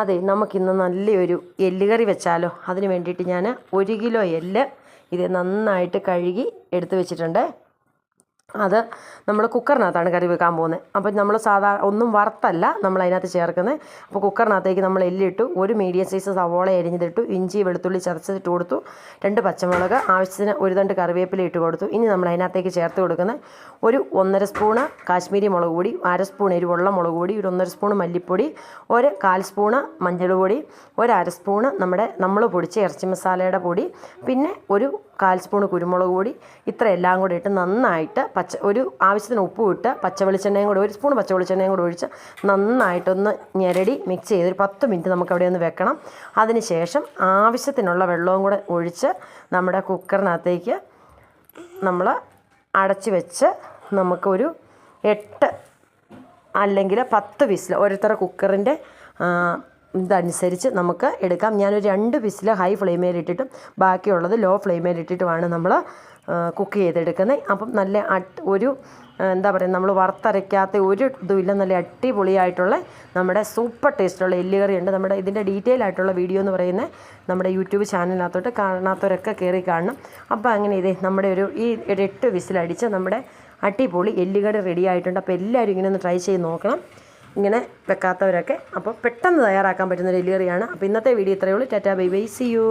അതെ നമുക്കിന്ന് നല്ലൊരു എല്ലുകറി വെച്ചാലോ? അതിന് വേണ്ടിയിട്ട് ഞാൻ ഒരു കിലോ എല്ല് ഇത് നന്നായിട്ട് കഴുകി എടുത്ത് വെച്ചിട്ടുണ്ട്. അത് നമ്മൾ കുക്കറിനകത്താണ് കറി വെക്കാൻ പോകുന്നത്. അപ്പോൾ നമ്മൾ സാധാ ഒന്നും വറുത്തല്ല നമ്മൾ അതിനകത്ത് ചേർക്കുന്നത് അപ്പോൾ കുക്കറിനകത്തേക്ക് നമ്മൾ എല്ലിട്ടു ഒരു മീഡിയം സൈസ് സവോള അരിഞ്ഞതിട്ടു ഇഞ്ചി വെളുത്തുള്ളി ചതച്ചിട്ട് കൊടുത്തു രണ്ട് പച്ചമുളക് ആവശ്യത്തിന് ഒരു തണ്ട് കറിവേപ്പില ഇട്ട് കൊടുത്തു. ഇനി നമ്മൾ അതിനകത്തേക്ക് ചേർത്ത് കൊടുക്കുന്നത് ഒരു ഒന്നര സ്പൂണ് കാശ്മീരി മുളക് പൊടി അര സ്പൂൺ എരിവുള്ള മുളക് പൊടി ഒരു ഒന്നര സ്പൂൺ മല്ലിപ്പൊടി ഒരു കാൽ സ്പൂണ് മഞ്ഞൾ പൊടി ഒരു സ്പൂണ് നമ്മുടെ നമ്മൾ പൊടിച്ച ഇറച്ചി മസാലയുടെ പൊടി പിന്നെ ഒരു കാൽ സ്പൂണ് കുരുമുളക് പൊടി ഇത്ര എല്ലാം കൂടി ഇട്ട് നന്നായിട്ട് പച്ച ഒരു ആവശ്യത്തിന് ഉപ്പ് ഇട്ട് പച്ച വെളിച്ചെണ്ണയും കൂടെ ഒരു സ്പൂൺ പച്ച വെളിച്ചെണ്ണയും കൂടെ ഒഴിച്ച് നന്നായിട്ടൊന്ന് ഞെരടി മിക്സ് ചെയ്ത് ഒരു പത്ത് മിനിറ്റ് നമുക്ക് അവിടെ ഒന്ന് വെക്കണം. അതിന് ശേഷം ആവശ്യത്തിനുള്ള വെള്ളവും കൂടെ ഒഴിച്ച് നമ്മുടെ കുക്കറിനകത്തേക്ക് നമ്മൾ അടച്ച് വെച്ച് നമുക്കൊരു എട്ട് അല്ലെങ്കിൽ പത്ത് വിസിൽ ഓരോരുത്തരുടെ കുക്കറിന്റെ ഇതനുസരിച്ച് നമുക്ക് എടുക്കാം. ഞാനൊരു രണ്ട് വിസിൽ ഹൈ ഫ്ലെയിമേലിട്ടിട്ടും ബാക്കിയുള്ളത് ലോ ഫ്ലെയിമേലിട്ടിട്ടുമാണ് നമ്മൾ കുക്ക് ചെയ്തെടുക്കുന്നത് അപ്പം നല്ല ഒരു എന്താ പറയുക നമ്മൾ വറുത്തരയ്ക്കാത്ത ഒരു ഇതുമില്ല. നല്ല അടിപൊളിയായിട്ടുള്ള നമ്മുടെ സൂപ്പർ ടേസ്റ്റുള്ള എല്ലുകറിയുണ്ട്. നമ്മുടെ ഇതിന്റെ ഡീറ്റെയിൽ ആയിട്ടുള്ള വീഡിയോ എന്ന് പറയുന്നത് നമ്മുടെ യൂട്യൂബ് ചാനലിനകത്തോട്ട് കാണാത്തവരൊക്കെ കയറി കാണണം. അപ്പോൾ അങ്ങനെ ഇതേ നമ്മുടെ ഒരു ഈ ഒരു എട്ട് വിസിലടിച്ച് നമ്മുടെ അടിപൊളി എല്ലുകറി റെഡി ആയിട്ടുണ്ട്. അപ്പോൾ എല്ലാവരും ഇങ്ങനെ ഒന്ന് ട്രൈ ചെയ്ത് നോക്കണം. ഇങ്ങനെ വെക്കാത്തവരൊക്കെ. അപ്പോൾ പെട്ടെന്ന് തയ്യാറാക്കാൻ പറ്റുന്ന എല്ലുകറിയാണ് അപ്പോൾ ഇന്നത്തെ വീഡിയോ ഇത്രയേ ഉള്ളൂ. Tata bye bye. See you